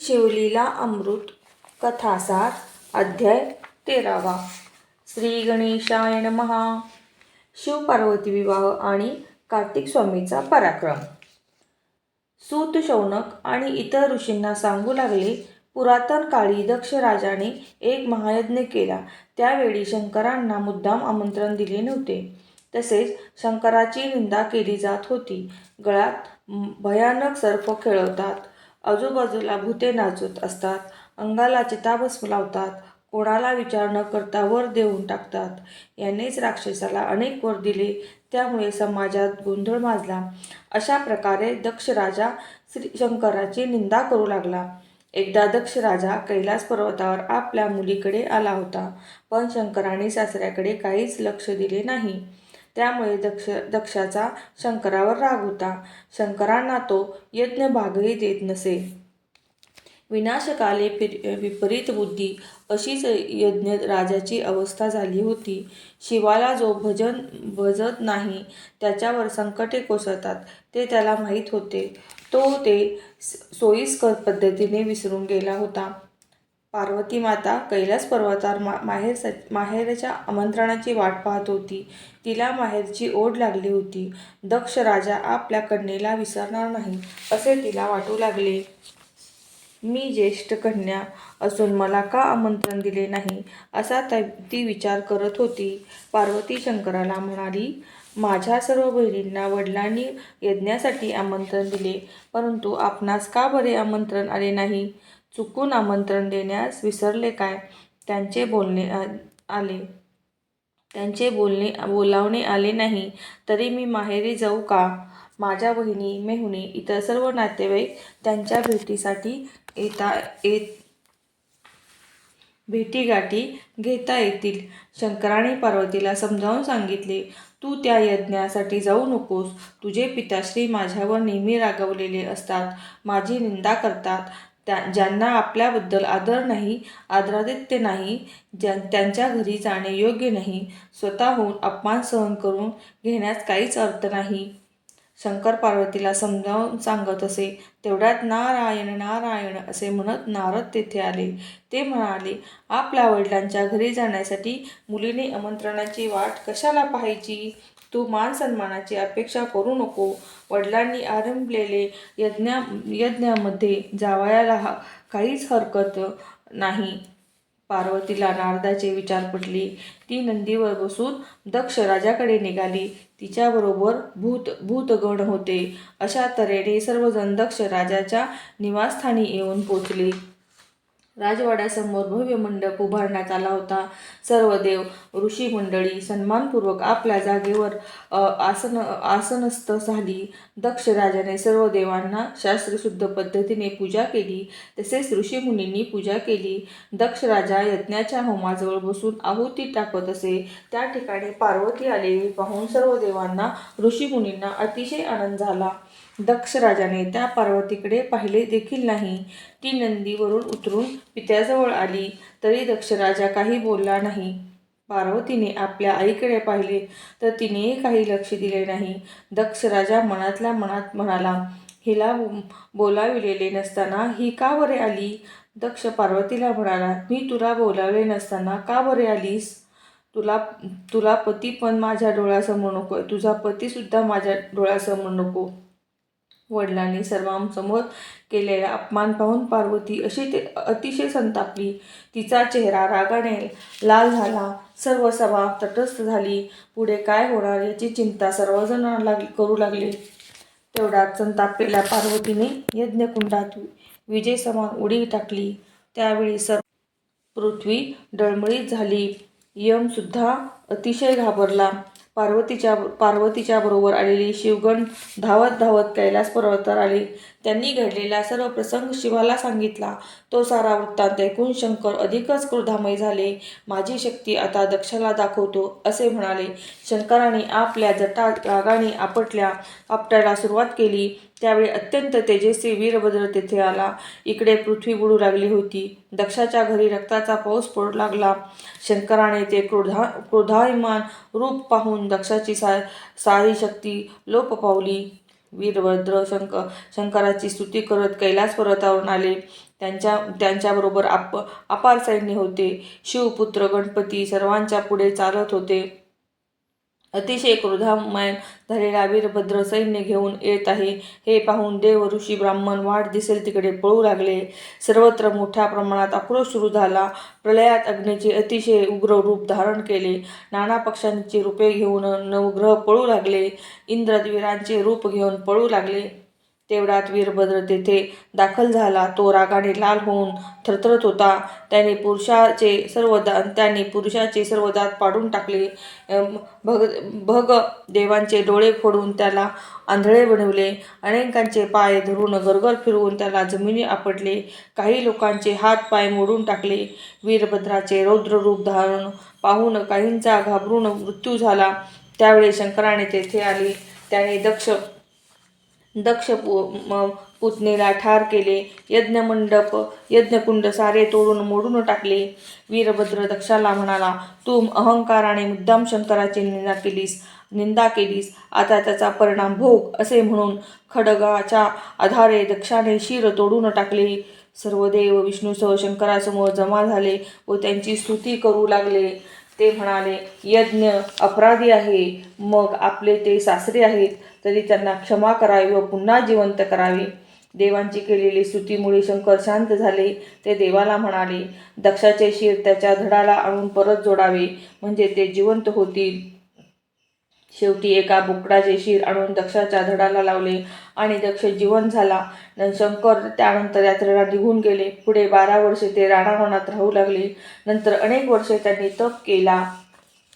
शिवलीला अमृत कथासार अध्याय तेरावा. श्री गणेशाय महा शिवपार्वती विवाह आणि कार्तिक स्वामीचा पराक्रम. सूत शौनक आणि इतर ऋषींना सांगू लागले पुरातन काळी दक्ष राजाने एक महायज्ञ केला. त्यावेळी शंकरांना मुद्दाम आमंत्रण दिले नव्हते. तसेच शंकराची निंदा केली जात होती. गळ्यात भयानक सर्प खेळवतात. आजूबाजूला भूते नाचत असतात. अंगाला चिताभस्म लावतात. कोणाला विचार न करता वर देऊन टाकतात. यानेच राक्षसाला अनेक वर दिले. त्यामुळे समाजात गोंधळ माजला. अशा प्रकारे दक्ष राजा श्री शंकराची निंदा करू लागला. एकदा दक्ष राजा कैलास पर्वतावर आपल्या मुलीकडे आला होता. पण शंकराने सासऱ्याकडे काहीच लक्ष दिले नाही. त्यामुळे दक्ष दक्षाचा शंकरावर राग होता. शंकरांना तो यज्ञ भागही देत नसे. विनाशकाले फिर विपरीत बुद्धी अशीच यज्ञ राजाची अवस्था झाली होती. शिवाला जो भजन भजत नाही त्याच्यावर संकटे कोसळतात ते त्याला माहीत होते. तो ते स- सोयीस्कर पद्धतीने विसरून गेला होता. पार्वती माता कैलास पर्वतावर मा माहेर माहेरच्या आमंत्रणाची वाट पाहत होती. तिला माहेरची ओढ लागली होती. दक्ष राजा आपल्या कन्येला विसरणार नाही असे तिला वाटू लागले. मी ज्येष्ठ कन्या असून मला का आमंत्रण दिले नाही? असा त ती विचार करत होती. पार्वती शंकराला म्हणाली माझ्या सर्व बहिणींना वडिलांनी यज्ञासाठी आमंत्रण दिले परंतु आपणास का बरे आमंत्रण आले नाही? चुकून आमंत्रण देण्यास विसरले काय? त्यांचे बोलणे आले. त्यांचे बोलणे बोलावणे आले नाही. तरी मी माहेरी जाऊ का? माझ्या बहिणी मेहुणी इतर सर्व नातेवाईक त्यांच्या भेटीसाठी येता येत भेटीगाठी घेता येतील. शंकराने पार्वतीला समजावून सांगितले तू त्या यज्ञासाठी जाऊ नकोस. तुझे पिताश्री माझ्यावर नेहमी रागवलेले असतात. माझी निंदा करतात. त्या ज्यांना आपल्याबद्दल आदर नाही आदरादित्य नाही ज्या त्यांच्या घरी जाणे योग्य नाही स्वतःहून अपमान सहन करून घेण्यास काहीच अर्थ नाही. शंकर पार्वतीला समजावून सांगत असे तेवढ्यात नारायण नारायण असे म्हणत नारद तेथे आले. ते म्हणाले आपल्या वडिलांच्या घरी जाण्यासाठी मुलीने आमंत्रणाची वाट कशाला पाहायची? तू मान सन्मानाची अपेक्षा करू नको. वडिलांनी आरंभलेले यज्ञा यज्ञामध्ये जावयाला हा काहीच हरकत नाही. पार्वतीला नारदाचे विचार पटले. ती नंदीवर बसून दक्ष राजाकडे निघाली. तिच्याबरोबर भूत भूतगण होते. अशा तऱ्हेने सर्वजण दक्ष राजाच्या निवासस्थानी येऊन पोचले. राजवाड्यासमोर भव्य मंडप उभारण्यात आला होता. सर्व देव ऋषी मंडळी सन्मानपूर्वक आपल्या जागेवर आसन आसनस्थ झाली. दक्ष राजाने सर्व देवांना शास्त्रशुद्ध पद्धतीने पूजा केली. तसेच ऋषीमुनींनी पूजा केली. दक्ष राजा यज्ञाच्या होमाजवळ बसून आहुती टाकत असे. त्या ठिकाणी पार्वती आलेली पाहून सर्व देवांना ऋषीमुनींना अतिशय आनंद झाला. दक्ष राजाने त्या पार्वतीकडे पाहिले देखील नाही. ती नंदीवरून उतरून पित्याजवळ आली. तरी दक्ष राजा काही बोलला नाही. पार्वतीने आपल्या आईकडे पाहिले तर तिनेही काही लक्ष दिले नाही. दक्ष राजा मनातल्या मनात म्हणाला हिला बोलाविलेले नसताना ही का बरे आली? दक्ष पार्वतीला म्हणाला मी तुला बोलावले नसताना का बरे आलीस? तुला तुला पती पण माझ्या डोळ्यासमोर नको तुझा पतीसुद्धा माझ्या डोळ्यासमोर नको. वडिलांनी सर्वांसमोर केलेला अपमान पाहून पार्वती अशी ते अतिशय संतापली. तिचा चेहरा रागाने लाल झाला. सर्व सभा तटस्थ झाली. पुढे काय होणार याची चिंता सर्वजण लाग करू लागले. तेवढ्यात संतापलेल्या पार्वतीने यज्ञकुंडात विजय समान उडी टाकली. त्यावेळी सर्व पृथ्वी डळमळीत झाली. यमसुद्धा अतिशय घाबरला. पार्वतीच्या पार्वतीच्या बरोबर आलेली शिवगण धावत धावत कैलास पर्वतावर आली. त्यांनी घडलेला सर्व प्रसंग शिवाला सांगितला. तो सारा वृत्तांत ऐकून शंकर अधिकच क्रोधामय झाले. माझी शक्ती आता दक्षाला दाखवतो असे म्हणाले. शंकराने आपल्या जटा रागाने आपटल्या आपटायला सुरुवात केली. त्यावेळी अत्यंत तेजस्वी वीरभद्र तेथे आला. इकडे पृथ्वी बुडू लागली होती. दक्षाच्या घरी रक्ताचा पाऊस पडू लागला. शंकराने ते क्रोधा क्रोधायमान रूप पाहून दक्षाची सा सारी शक्ती लोप पावली. वीरभद्र शंक शंकराची स्तुती करत कैलास पर्वतावरून आले. त्यांच्या त्यांच्याबरोबर आप अपार सैन्य होते. शिवपुत्र गणपती सर्वांच्या पुढे चालत होते. अतिशय क्रोधामय झालेला वीरभद्र सैन्य घेऊन येत आहे. हे पाहून देव ऋषी ब्राह्मण वाट दिसेल तिकडे पळू लागले. सर्वत्र मोठ्या प्रमाणात आक्रोश सुरू झाला. प्रलयात अग्नीचे अतिशय उग्र रूप धारण केले. नाना पक्षांची रूपे घेऊन नवग्रह पळू लागले. इंद्रवीरांचे रूप घेऊन पळू लागले. तेवढ्यात वीरभद्र तेथे दाखल झाला. तो रागाने लाल होऊन थरथरत होता. त्याने पुरुषाचे सर्व दा त्याने पुरुषाचे सर्व दात पाडून टाकले. भग भग देवांचे डोळे फोडून त्याला आंधळे बनवले. अनेकांचे पाय धरून गरगर फिरवून त्याला जमिनी आपटले. काही लोकांचे हात पाय मोडून टाकले. वीरभद्राचे रौद्ररूप धारण पाहून काहींचा घाबरून मृत्यू झाला. त्यावेळी शंकराने तेथे आले. त्याने दक्ष दक्ष पु म- पुतणीला ठार केले. यज्ञमंडप यज्ञकुंड सारे तोडून मोडून टाकले. वीरभद्र दक्षाला म्हणाला तू अहंकाराने मुद्दाम शंकराची निंदा केलीस निंदा केलीस. आता त्याचा परिणाम भोग असे म्हणून खडगाच्या आधारे दक्षाने शिर तोडून टाकले. सर्व देव विष्णूसह शंकरासमोर जमा झाले व त्यांची स्तुती करू लागले. ते म्हणाले यज्ञ अपराधी आहे मग आपले ते सासरे आहेत तरी त्यांना क्षमा करावी व पुन्हा जिवंत करावे. देवांची केलेली स्तुतीमुळे शंकर शांत झाले. ते देवाला म्हणाले दक्षाचे शिर त्याच्या धडाला आणून परत जोडावे म्हणजे ते जिवंत होतील. शेवटी एका बोकडाचे शिर आणून दक्षाच्या धडाला लावले आणि दक्ष जीवन झाला. न शंकर त्यानंतर यात्रेला निघून गेले. पुढे बारा वर्षे ते राणावनात राहू लागले. नंतर अनेक वर्षे त्यांनी तप केला.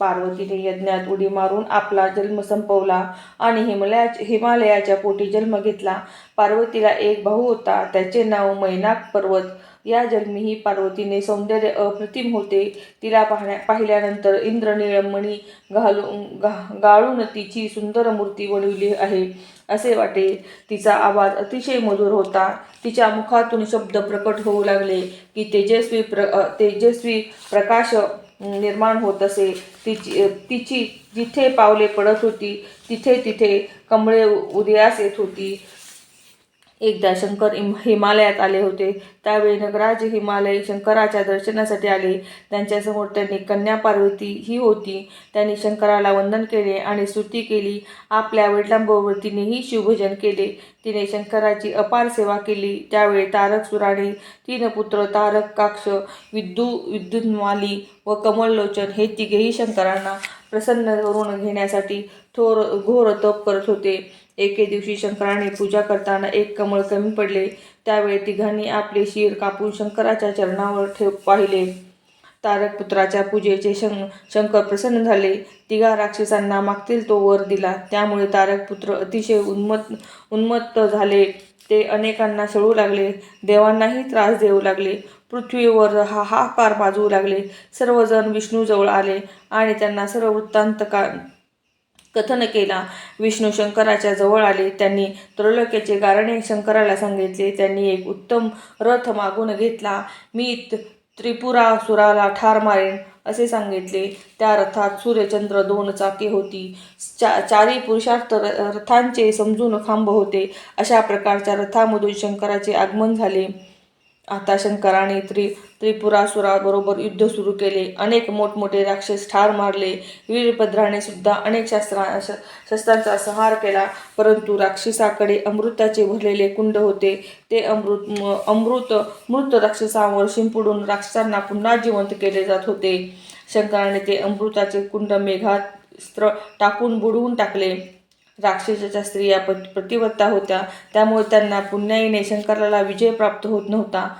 पार्वतीने यज्ञात उडी मारून आपला जन्म संपवला आणि हिमालया हिमालयाच्या पोटी जन्म घेतला. पार्वतीला एक भाऊ होता. त्याचे नाव मैनाक पर्वत. या जन्मीही पार्वतीने सौंदर्य अप्रतिम होते. तिला पाहण्या पाहिल्यानंतर इंद्रनिळमणी घालून गा गाळून तिची सुंदर मूर्ती बनविली आहे. असे वाटे तिचा आवाज अतिशय मधुर होता. तिच्या मुखातून शब्द प्रकट होऊ लागले की तेजस्वी प्र तेजस्वी प्रकाश निर्माण होत असे. तिची तिची जिथे पावले पडत होती तिथे तिथे कमळे उदयास येत होती. एकदा शंकर इम हिमालयात आले होते. त्यावेळी नगराज हिमालय शंकराच्या दर्शनासाठी आले. त्यांच्यासमोर त्यांनी कन्या पार्वती ही होती. त्यांनी शंकराला वंदन केले आणि स्तुती केली. आपल्या वडिलांबरोबर तिनेही शिवभजन केले. तिने शंकराची अपार सेवा केली. त्यावेळी तारक सुराणे तीन पुत्र तारक काक्ष विद्यू विद्युन्माली व कमललोचन हे तिघेही शंकरांना प्रसन्न करून घेण्यासाठी थोर घोर तप करत होते. एके दिवशी शंकराने पूजा करताना एक कमळ कमी पडले. त्यावेळी तिघांनी आपले शिर कापून शंकराच्या चरणावर ठेव पाहिले. तारकपुत्राच्या पूजेचे शं शंकर प्रसन्न झाले. तिघा राक्षसांना मागतील तो वर दिला. त्यामुळे तारकपुत्र अतिशय उन्मत उन्मत्त झाले. ते अनेकांना सळू लागले. देवांनाही त्रास देऊ लागले. पृथ्वीवर हाहाकार माजवू लागले. सर्वजण विष्णूजवळ आले आणि त्यांना सर्व वृत्तांत का कथन केला. विष्णू शंकराच्या जवळ आले. त्यांनी त्रैलोक्याचे गारणे शंकराला सांगितले. त्यांनी एक उत्तम रथ मागून घेतला. मी त्रिपुरा त्रिपुरासुराला ठार मारेन असे सांगितले. त्या रथात सूर्यचंद्र दोन चाके होती. चा चारी पुरुषार्थ र- रथांचे समजून खांब होते. अशा प्रकारच्या रथामधून शंकराचे आगमन झाले. आता शंकराने त्रि त्रिपुरासुराबरोबर युद्ध सुरू केले. अनेक मोठमोठे राक्षस ठार मारले. वीरभद्राने सुद्धा अनेक शस्त्रा श- शस्त्रांचा संहार केला. परंतु राक्षसाकडे अमृताचे भरलेले कुंड होते. ते अमृत अमृत मृत राक्षसांवर शिंपडून राक्षसांना पुन्हा जिवंत केले जात होते. शंकराने ते अमृताचे कुंड मेघात स्त्र टाकून बुडवून टाकले. राक्षसाच्या स्त्रिया पत- प्रतिवत्ता होत्या. त्यामुळे त्यांना पुण्याईने शंकराला विजय प्राप्त होत नव्हता.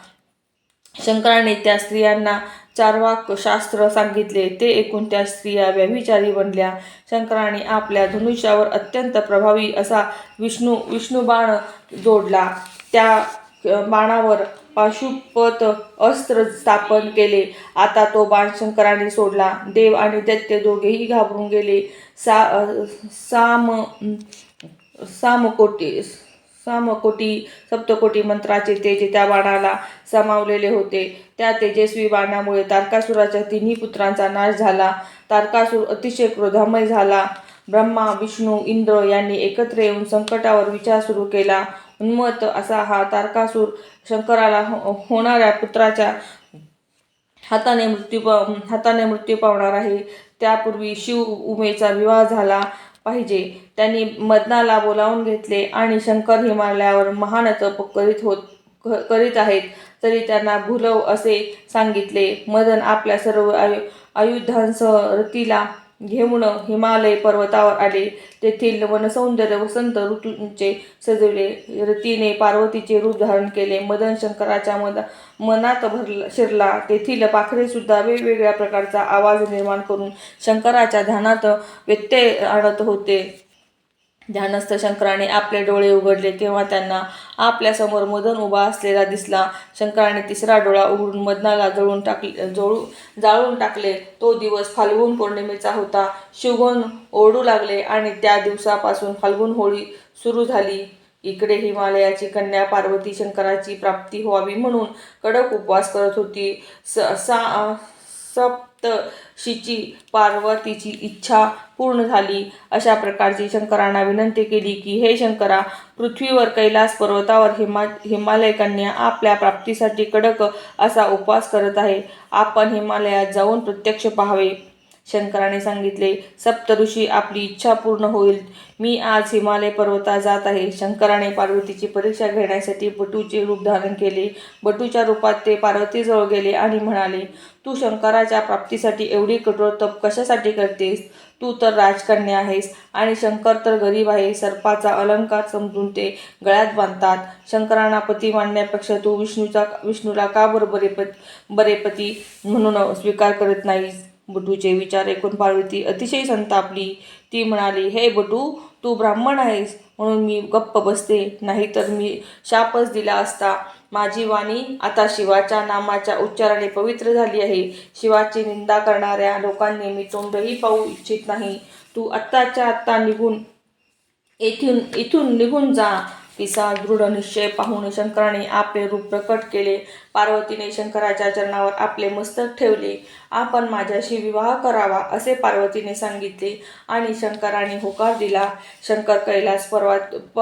शंकराने त्या स्त्रियांना चारवाक शास्त्र सांगितले. ते ऐकून त्या स्त्रिया व्यभिचारी बनल्या. शंकराने आपल्या धनुष्यावर अत्यंत प्रभावी असा विष्णू विष्णुबाण जोडला. त्या बाणावर पाशुपत अस्त्र स्थापन केले. आता तो बाण शंकराने सोडला. देव आणि दैत्य दोघेही घाबरून गेले. सा साम सामकोटी सामकोटी सप्तकोटी मंत्राचे तेज त्या बाणाला समावलेले होते. त्या तेजस्वी बाणामुळे तारकासुराच्या तिन्ही पुत्रांचा नाश झाला. तारकासूर अतिशय क्रोधामय झाला. ब्रह्मा विष्णू इंद्र यांनी एकत्र येऊन संकटावर विचार सुरू केला. उन्मत असा हा तारकासूर शंकराला हो- होणाऱ्या पुत्राच्या हाताने मृत्यू प हाताने मृत्यू पावणार आहे. त्यापूर्वी शिव उमेचा विवाह झाला पाहिजे. त्यांनी मदनाला बोलावून घेतले आणि शंकर हिमालयावर महान तप करीत होत करीत आहेत तरी त्यांना भुलव असे सांगितले. मदन आपल्या सर्व आयु आयुधांसह रतीला घेऊन हिमालय पर्वतावर आले. तेथील वनसौंदर्य वसंत ऋतूंचे सजवले. रतीने पार्वतीचे रूप धारण केले. मदन शंकराच्या मद मनात भरला शिरला. तेथील पाखरे सुद्धा वेगवेगळ्या प्रकारचा आवाज निर्माण करून शंकराच्या ध्यानात व्यत्यय आणत होते. ध्यानस्थ शंकराने आपले डोळे उघडले तेव्हा त्यांना आपल्यासमोर मदन उभा असलेला दिसला. शंकराने तिसरा डोळा उघडून मदनाला जळून टाकले जळू जाळून टाकले. तो दिवस फाल्गुन पौर्णिमेचा होता. शिवगण ओरडू लागले आणि त्या दिवसापासून फाल्गुन होळी सुरू झाली. इकडे हिमालयाची कन्या पार्वती शंकराची प्राप्ती व्हावी म्हणून कडक उपवास करत होती. स सा सप्तशीची पार्वतीची इच्छा पूर्ण झाली. अशा प्रकारची शंकरांना विनंती केली की हे शंकरा पृथ्वीवर कैलास पर्वतावर हिमा हिमालय कन्या आपल्या प्राप्तीसाठी कडक असा उपवास करत आहे. आपण हिमालयात जाऊन प्रत्यक्ष पाहावे. शंकराने सांगितले सप्तऋषी आपली इच्छा पूर्ण होईल. मी आज हिमालय पर्वता जात आहे. शंकराने पार्वतीची परीक्षा घेण्यासाठी बटूचे रूप धारण केले. बटूच्या रूपात ते पार्वतीजवळ गेले आणि म्हणाले तू शंकराच्या प्राप्तीसाठी एवढी कठोर तप कशासाठी करतेस? तू तर राजकन्या आहेस आणि शंकर तर गरीब आहे. सर्पाचा अलंकार समजून ते गळ्यात बांधतात. शंकरांना पती मानण्यापेक्षा तू विष्णूचा विष्णूला का बरं बरेपत बरेपती म्हणून स्वीकार करत नाहीस? बटूचे विचार ऐकून पार्वती अतिशय संतापली. ती म्हणाली हे बटू तू ब्राह्मण आहेस म्हणून मी गप्प बसते. नाहीतर मी शापच दिला असता. माझी वाणी आता शिवाच्या नामाच्या उच्चाराने पवित्र झाली आहे. शिवाची निंदा करणाऱ्या लोकांनी मी तोंडही पाहू इच्छित नाही. तू आत्ताच्या आत्ता निघून येथून इथून निघून जा. तिचा दृढ निश्चय पाहून शंकराने आपले रूप प्रकट केले. पार्वतीने शंकराच्या चरणावर आपले मस्तक ठेवले. आपण माझ्याशी विवाह करावा असे पार्वतीने सांगितले आणि शंकराने होकार दिला. शंकर कैलास पर्वत प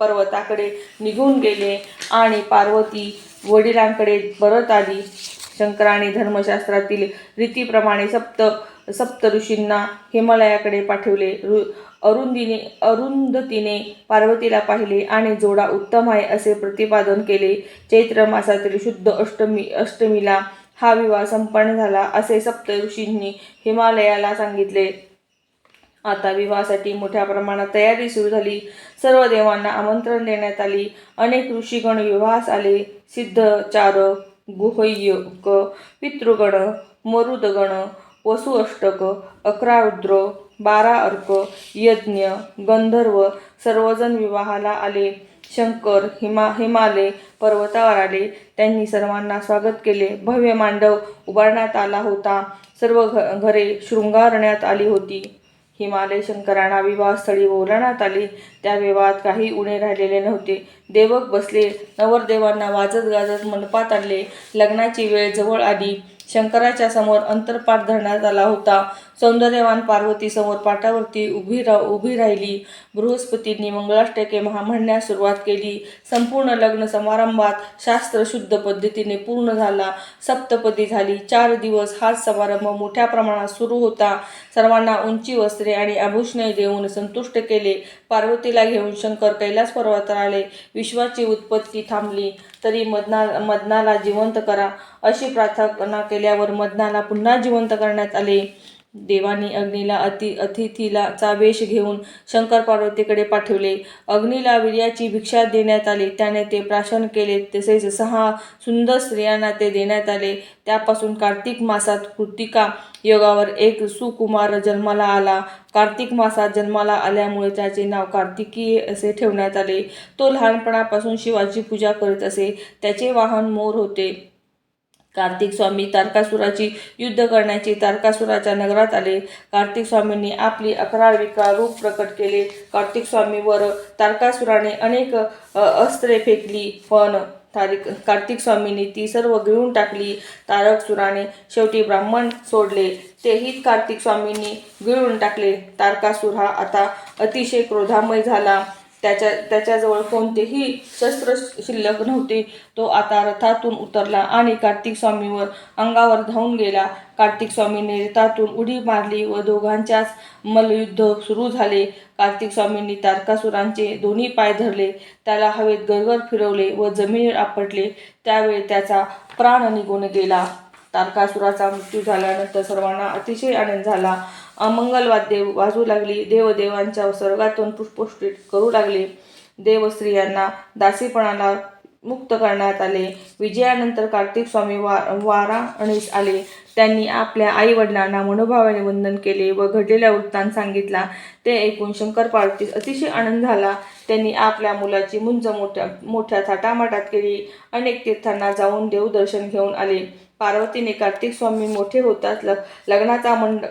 पर्वताकडे निघून गेले आणि पार्वती वडिलांकडे परत आली. शंकराने धर्मशास्त्रातील रीतीप्रमाणे सप्त सप्त ऋषींना हिमालयाकडे पाठवले. रु अरुंदीने अरुंधतीने पार्वतीला पाहिले आणि जोडा उत्तम आहे असे प्रतिपादन केले. चैत्र मासातील शुद्ध अष्टमी अष्टमीला हा विवाह संपन्न झाला असे सप्त ऋषींनी हिमालयाला सांगितले. आता विवाहासाठी मोठ्या प्रमाणात तयारी सुरू झाली. सर्व देवांना आमंत्रण देण्यात आली. अनेक ऋषीगण विवाहास आले. सिद्धचारक गुहय्यक पितृगण मरुदगण वसुअष्टक अकरा रुद्र बारा अर्क यज्ञ गंधर्व सर्वजण विवाहाला आले. शंकर हिमा हिमालय पर्वतावर आले. त्यांनी सर्वांना स्वागत केले. भव्य मांडव उभारण्यात आला होता. सर्व घ घरे शृंगारण्यात आली होती. हिमालय शंकरांना विवाहस्थळी बोलावण्यात आले. त्या विवाहात काही उणे राहिलेले नव्हते. देवक बसले. नवरदेवांना वाजत गाजत मंडपात आणले. लग्नाची वेळ जवळ आली. शंकराच्या समोर अंतरपाठ धरण्यात आला होता. सौंदर्यवान पार्वती समोर पाटावरती उभी रा उभी राहिली. बृहस्पतींनी मंगळाष्टके महा म्हणण्यास सुरुवात केली. संपूर्ण लग्न समारंभात शास्त्रशुद्ध पद्धतीने पूर्ण झाला. सप्तपदी झाली. चार दिवस हाच समारंभ मोठ्या प्रमाणात सुरू होता. सर्वांना उंची वस्त्रे आणि आभूषणे देऊन संतुष्ट केले. पार्वतीला घेऊन शंकर कैलास पर्वतावर आले. विश्वाची उत्पत्ती थांबली. तरी मदना मदनाला जिवंत करा. अशी प्रार्थना केल्यावर मदनाला पुन्हा जिवंत करण्यात आले. देवानी अग्नीला अति अतिथीला चा वेश घेऊन शंकर पार्वतीकडे पाठवले. अग्नीला वीर्याची भिक्षा देण्यात आली. त्याने ते प्राशन केले. तसेच सहा सुंदर स्त्रियांना ते देण्यात आले. त्यापासून कार्तिक मासात कृतिका योगावर एक सुकुमार जन्माला आला. कार्तिक मासात जन्माला आल्यामुळे त्याचे नाव कार्तिकी असे ठेवण्यात आले. तो लहानपणापासून शिवाची पूजा करीत असे. त्याचे वाहन मोर होते. कार्तिक स्वामी तारकासुराची युद्ध करण्याची तारकासुराच्या नगरात आले. कार्तिक स्वामींनी आपली अकरा विकराळ रूप प्रकट केले. कार्तिक स्वामीवर तारकासुराने अनेक अस्त्रे फेकली. पण तारिक कार्तिक स्वामींनी ती सर्व गिळून टाकली. तारकसुराने शेवटी ब्राह्मण सोडले. तेही कार्तिक स्वामींनी गिळून टाकले. तारकासुर हा आता अतिशय क्रोधामय झाला. त्याच्या त्याच्याजवळ कोणतेही शस्त्र शिल्लक नव्हते. तो आता रथातून उतरला आणि कार्तिक स्वामीवर अंगावर धावून गेला. कार्तिक स्वामीने रथातून उडी मारली व दोघांच्याच मलयुद्ध सुरू झाले. कार्तिक स्वामींनी तारकासुरांचे दोन्ही पाय धरले. त्याला हवेत गरगर फिरवले व जमिनीवर आपटले. त्यावेळी त्याचा प्राण निघून गेला. तारकासुराचा मृत्यू झाल्यानंतर सर्वांना अतिशय आनंद झाला. अमंगलवाद्ये वाजू लागली देवदेवांच्या स्वर्गातून पुष्पुष्टीत करू लागले. देव स्त्रियांना दासीपणाला मुक्त करण्यात आले. विजयानंतर कार्तिक स्वामी वा वाराणीस आले. त्यांनी आपल्या आई वडिलांना मनोभावाने वंदन केले व घडलेला वृत्तांत सांगितला. ते ऐकून शंकर पार्वतीस अतिशय आनंद झाला. त्यांनी आपल्या मुलाची मुंज मोठ्या मोठ्या थाटामाटात केली. अनेक तीर्थांना जाऊन देवदर्शन घेऊन आले. पार्वतीने कार्तिक स्वामी मोठे होताच लग्नाचा मंड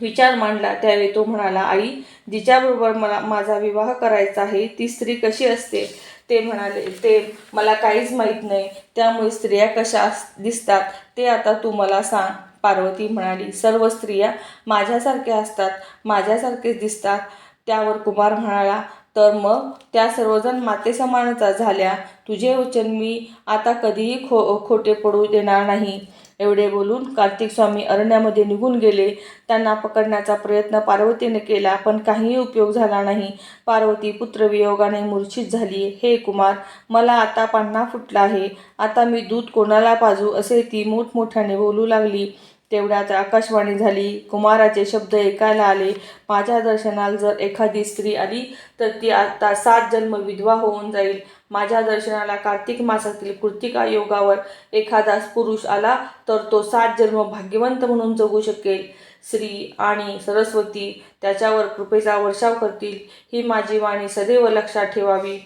विचार मांडला त्यावेळी तो म्हणाला आई जिच्याबरोबर मला माझा विवाह करायचा आहे ती स्त्री कशी असते? ते म्हणाले ते मला काहीच माहीत नाही. त्यामुळे स्त्रिया कशा अस- दिसतात ते आता तू मला सांग पार्वती म्हणाली. सर्व स्त्रिया माझ्यासारख्या असतात माझ्यासारखेच दिसतात. त्यावर कुमार म्हणाला तर मग त्या सर्वजण मातेसमानचा झाल्या. तुझे वचन मी आता कधीही खो खोटे पडू देणार नाही. एवढे बोलून कार्तिक स्वामी अरण्यामध्ये निघून गेले. त्यांना पकडण्याचा प्रयत्न पार्वतीने केला पण काहीही उपयोग झाला नाही. पार्वती पुत्रवियोगाने मूर्छित झाली. हे कुमार मला आता पान्हा फुटला आहे. आता मी दूध कोणाला पाजू? असे ती मोठमोठ्याने बोलू लागली. तेवढ्यात आकाशवाणी झाली. कुमाराचे शब्द ऐकायला आले. माझ्या दर्शनाला जर एखादी स्त्री आली तर ती आता सात जन्म विधवा होऊन जाईल. माझ्या दर्शनाला कार्तिक मासातील कृतिका योगावर एखादा पुरुष आला तर तो सात जन्म भाग्यवंत म्हणून जगू शकेल. श्री आणि सरस्वती त्याच्यावर कृपेचा वर्षाव करतील ही माझी वाणी सदैव लक्षात ठेवावी.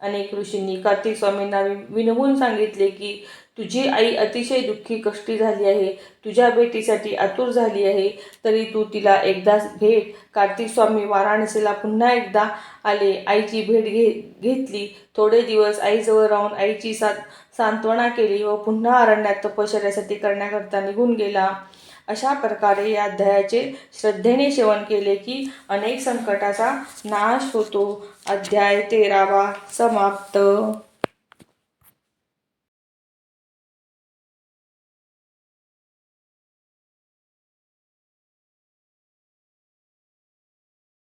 अनेक ऋषींनी कार्तिक स्वामींना विनवून सांगितले की तुझी आई अतिशय दुःखी कष्टी झाली आहे. तुझ्या भेटीसाठी आतुर झाली आहे. तरी तू तिला एकदाच भेट. कार्तिक स्वामी वाराणसीला पुन्हा एकदा आले. आईची भेट घे घेतली. थोडे दिवस आईजवळ राहून आईची सा सांत्वना केली व पुन्हा अरण्यात तपश्चर्यासाठी करण्याकरता निघून गेला. अशा प्रकारे या अध्यायाचे श्रद्धेने सेवन केले की अनेक संकटाचा नाश होतो. अध्याय तेरावा समाप्त.